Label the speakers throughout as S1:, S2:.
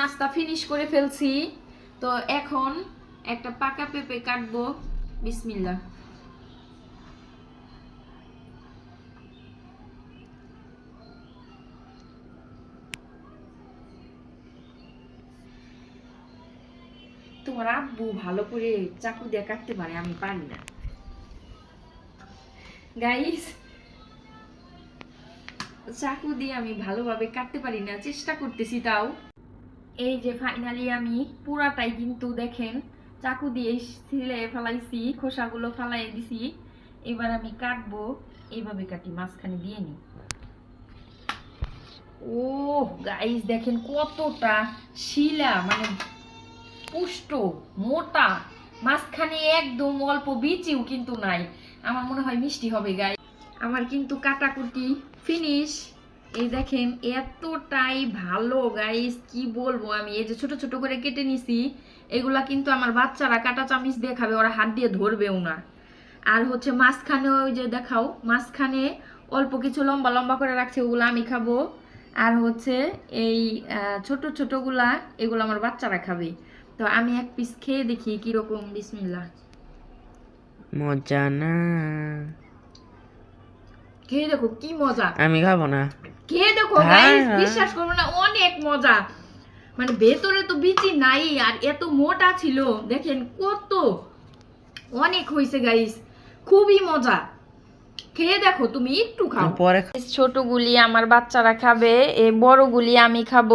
S1: নাস্তা ফিনিশ করে ফেলছি। তো এখন একটা পাকা পেঁপে কাটবো। বিসমিল্লা তোমার আব্বু ভালো করে চাকু দিয়ে কাটতে পারে, আমি পারি না। গাইস চাকু দিয়ে আমি ভালোভাবে কাটতে পারি না, চেষ্টা করতেছি তাও। এই যে ফাইনালি আমি পুরাটাই কিন্তু দেখেন, চাকু দিয়ে ছিলে ফেলাইছি, খোসাগুলো ফালাই দিছি। এবার আমি কাটবো, এইভাবে কাটি মাঝখানে দিয়ে নি ও গাইস দেখেন কতটা শিলা মানে পুষ্ট, মোটা। মাঝখানে একদম অল্প বিচিও কিন্তু নাই। আমার মনে হয় মিষ্টি হবে গাই আমার কিন্তু কাটাকুটি ফিনিশ এই দেখেন, এতটাই ভালো গাইস কি বলব আমি? এই যে ছোট ছোট করে কেটে নিছি, এগুলা কিন্তু আমার বাচ্চারা কাটা চামিচ দিয়ে খাবে, ওরা হাত দিয়ে ধরবেও না। আর হচ্ছে মাঝখানে ওই যে দেখাও, মাঝখানে অল্প কিছু লম্বা লম্বা করে রাখছে, ওগুলো আমি খাব। আর হচ্ছে এই ছোট ছোটগুলা, এগুলো আমার বাচ্চারা খাবে। তো আমি এক পিস খেয়ে দেখি কীরকম বিসমিল্লা
S2: মজা না।
S1: খেয়ে দেখো কি মজা।
S2: আমি খাব না।
S1: খেয়ে দেখো গাইস। বিশ্বাস করব না অনেক মজা। মানে ভেতরে তো বিচি নাই আর এত মোটা ছিল দেখেন কত। অনেক হয়েছে গাইস খুবই মজা। খেয়ে দেখো তুমি একটু খাও।
S2: পরে
S1: ছোটগুলি আমার বাচ্চারা খাবে এই বড়গুলি আমি খাব।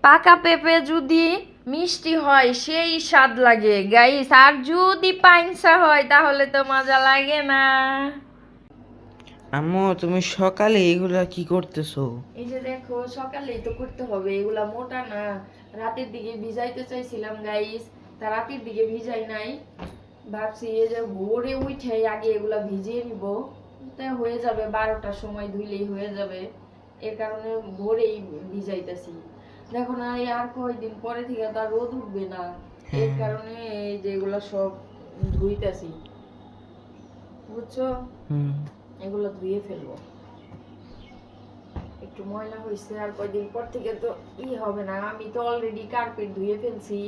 S1: পাকা পেঁপে যদি মিষ্টি হয় সেই স্বাদ লাগে। গাইস আর যদি পাইনসা হয় তাহলে তো মজা লাগে না।
S2: আম্মু তুমি সকালে এগুলা কি করতেছো?
S1: এই যে দেখো সকালেই তো করতে হবে এগুলা মোটা না। রাতের দিকে ভিজাইতে চাইছিলাম গাইস তা রাতের দিকে ভিজাই নাই। ভাবছি এই যে ভোরে উঠে আগে এগুলা ভিজিয়ে নিব। তা হয়ে যাবে বারোটার সময় ধুইলেই হয়ে যাবে। এর কারণে ভোরেই ভিজাইতেছি। দেখো না এই আর কয়দিন পরে থেকে তো আর রোদ উঠবে না। এর
S2: হ্যাঁ।
S1: কারণে এই যে এগুলা সব ধুইতেছি। বুঝছ?
S2: হুম।
S1: এগুলো ধুয়ে ফেলব। একটু ময়লা হয়েছে, আর কয়দিন পর থেকে তো ই হবে না। আমি তো অলরেডি কার্পেট ধুয়ে ফেলছি।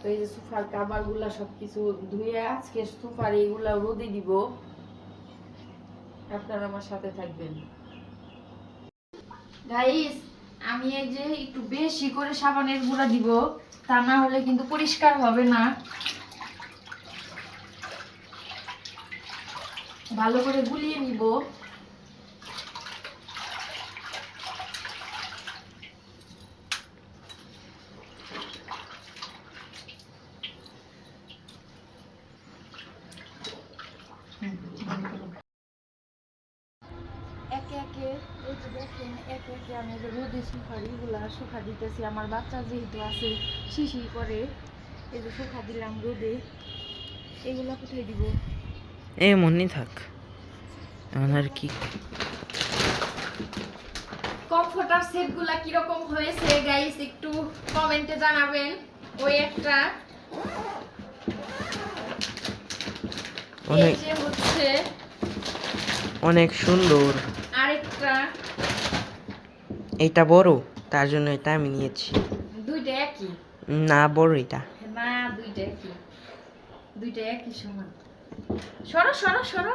S1: তো এই যে সোফার কাবারগুলা সবকিছু ধুয়ে আজকে সোফার এইগুলা রোদে দিব। আপনারা আমার সাথে থাকবেন। গাইস আমি এই যে একটু বেশি করে সাবানের গুঁড়া দিব, তা না হলে কিন্তু পরিষ্কার হবে না। ভালো করে গুলিয়ে নিব। একে একে একে একে আমি রোদে দিতেছি। আমার বাচ্চা যেহেতু আছে, শিশি করে, এই যে শুকা দিলাম রোদে এগুলা কোথায় দিব?
S2: এ মনে থাক। এখন আর কি?
S1: কমফোর্টার সেটগুলা কীরকম হয়েছে গাইস একটু কমেন্টে জানাবেন। ওই একটা।
S2: অনেক
S1: হচ্ছে
S2: অনেক সুন্দর।
S1: আরেকটা।
S2: এটা বড় তার জন্য এটা আমি নিয়েছি।
S1: দুইটা একই?
S2: না বড় এটা।
S1: না দুইটা একই। দুইটা একই সমান। সরো সরো সরো।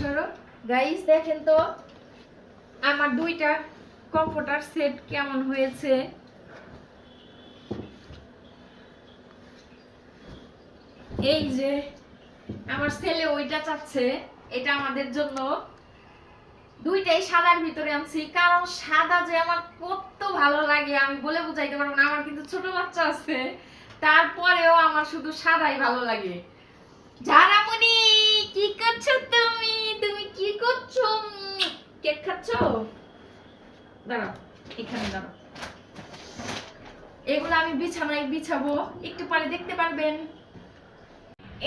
S1: সরো। গাইস দেখেন তো, আমার দুইটা কমফোর্টার সেট কেমন হয়েছে? এই যে, আমার ছেলে ওইটা চাচ্ছে। এটা আমাদের জন্য। দুইটাই সাদার ভিতরে আনছি, কারণ সাদা যে আমার কত ভালো লাগে, আমি বলে বুঝাইতে পারব না, আমার কিন্তু ছোট বাচ্চা আছে। তারপরেও আমার শুধু সাদাই ভালো লাগে। ঝারামুনি কি করছ তুমি? তুমি কি করছ? কেক খাচ্ছো? দাঁড়াও, এখানে দাঁড়াও। এগুলো আমি বিছানায় বিছাবো। একটু পরে দেখতে পারবেন।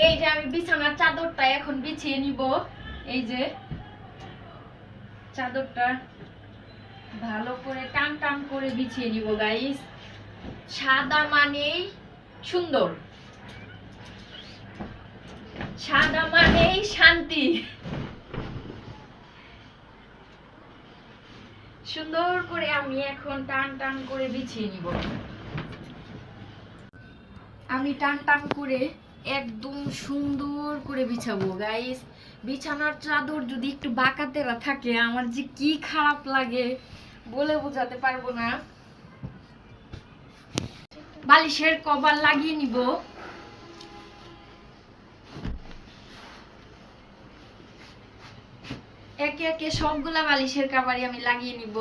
S1: এই যে আমি বিছানার চাদরটা এখন বিছিয়ে নিব। এই যে চাদরটা ভালো করে টান টান করে বিছিয়ে নিব গাইস সাদা মানেই সুন্দর। সাদা মানেই শান্তি। সুন্দর করে আমি এখন টান টান করে বিছিয়ে নিব। আমি টান টান করে একদম সুন্দর করে বিছাবো গাইস বিছানার চাদর যদি একটু বাঁকাতেরা থাকে, আমার যে কি খারাপ লাগে বলে বোঝাতে পারব না। বালিশের কভার লাগিয়ে নিব। একে একে সবগুলা বালিশের কাবারই আমি লাগিয়ে নিব।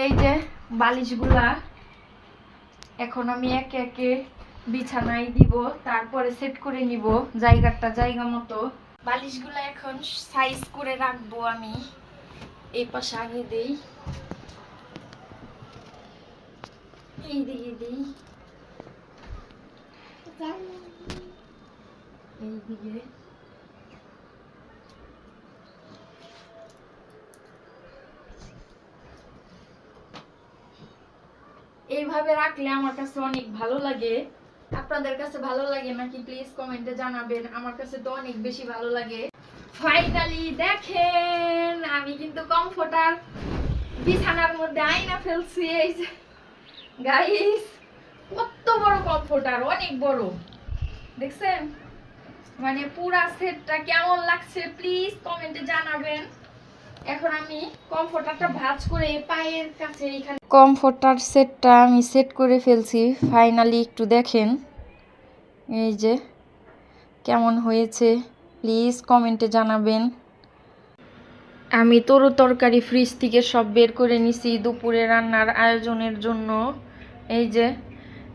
S1: এই যে বালিশগুলা এখন আমি একে একে বিছানায় দিব, তারপরে সেট করে নিব জায়গাটা, জায়গা মতো। বালিশগুলা এখন সাইজ করে রাখব আমি। এই পাশে আগে দেই। এই দিকে দিই। এই দিকে। এইভাবে রাখলে আমার কাছে অনেক ভালো লাগে। আপনাদের কাছে ভালো লাগে নাকি প্লিজ কমেন্টে জানাবেন। আমার কাছে তো অনেক বেশি ভালো লাগে। ফাইনালি দেখেন, আমি কিন্তু কমফোর্টার বিছানার মধ্যে আয়না ফেলছি। এই যে গাইস কত বড় কমফোর্টার অনেক বড়। দেখছেন? মানে পুরা সেটটা কেমন লাগছে প্লিজ কমেন্টে জানাবেন। এখন আমি কমফোর্টারটা ভাঁজ করে পায়ের কাছে এখানে কমফোর্টার সেটটা আমি সেট করে ফেলছি। ফাইনালি একটু দেখেন। এই যে, কেমন হয়েছে? প্লিজ কমেন্টে জানাবেন। আমি তরু তরকারি ফ্রিজ থেকে সব বের করে নিছি দুপুরে রান্নার আয়োজনের জন্য। এই যে,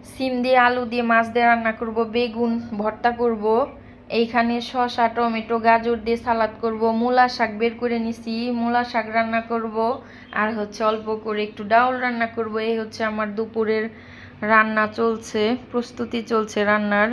S1: সিম দিয়ে আলু দিয়ে মাছ দিয়ে রান্না করব, বেগুন ভর্তা করব। এইখানে শসা, টমেটো, গাজর দিয়ে সালাদ করব, মূলা শাক বের করে নিছি, মূলা শাক রান্না করব, আর হচ্ছে অল্প করে একটু ডাউল রান্না করব, এই হচ্ছে আমার দুপুরের রান্না চলছে, প্রস্তুতি চলছে রান্নার।